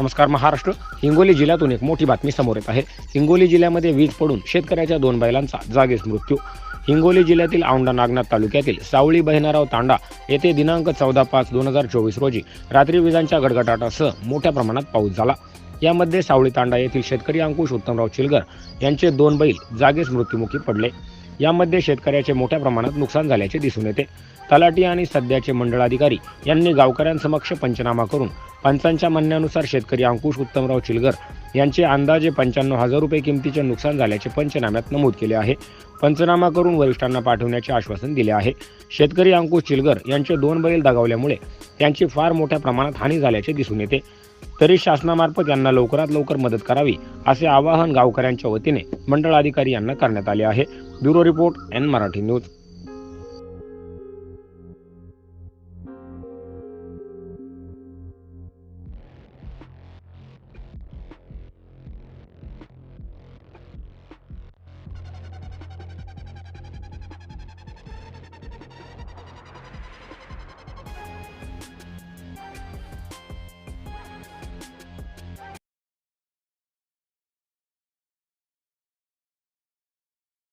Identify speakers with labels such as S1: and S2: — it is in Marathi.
S1: नमस्कार महाराष्ट्र. हिंगोली जिल्ह्यातून एक मोठी बातमी समोर येत आहे. हिंगोली जिल्ह्यामध्ये वीज पडून शेतकऱ्याच्या दोन बैलांचा जागीच मृत्यू. हिंगोली जिल्ह्यातील औंढा नागनाथ तालुक्यातील सावळी बहिनाराव तांडा येथे दिनांक चौदा पाच दोन हजार चोवीस रोजी रात्री विजांच्या गडगडाटासह मोठ्या प्रमाणात पाऊस झाला. यामध्ये सावळी तांडा येथील शेतकरी अंकुश उत्तमराव चिलगर यांचे दोन बैल जागीच मृत्युमुखी पडले. यामध्ये शेतकऱ्याचे मोठ्या प्रमाणात नुकसान झाल्याचे दिसून येते. तलाटी आणि सध्याचे मंडळाधिकारी यांनी गावकऱ्यांसमक्ष पंचनामा करून पंचांच्या म्हणण्यानुसार शेतकरी अंकुश उत्तमराव चिलगर यांचे अंदाजे पंच्याण्णव हजार रुपये किमतीचे नुकसान झाल्याचे पंचनाम्यात नमूद केले आहे. पंचनामा करून वरिष्ठांना पाठवण्याचे आश्वासन दिले आहे. शेतकरी अंकुश चिलगर यांचे दोन बैल दगावल्यामुळे त्यांची फार मोठ्या प्रमाणात हानी झाल्याचे दिसून येते. तरी शासनामार्फत यांना लवकरात लवकर मदत करावी असे आवाहन गावकऱ्यांच्या वतीने मंडळाधिकारी यांना करण्यात आले आहे. Bureau report N Marathi news.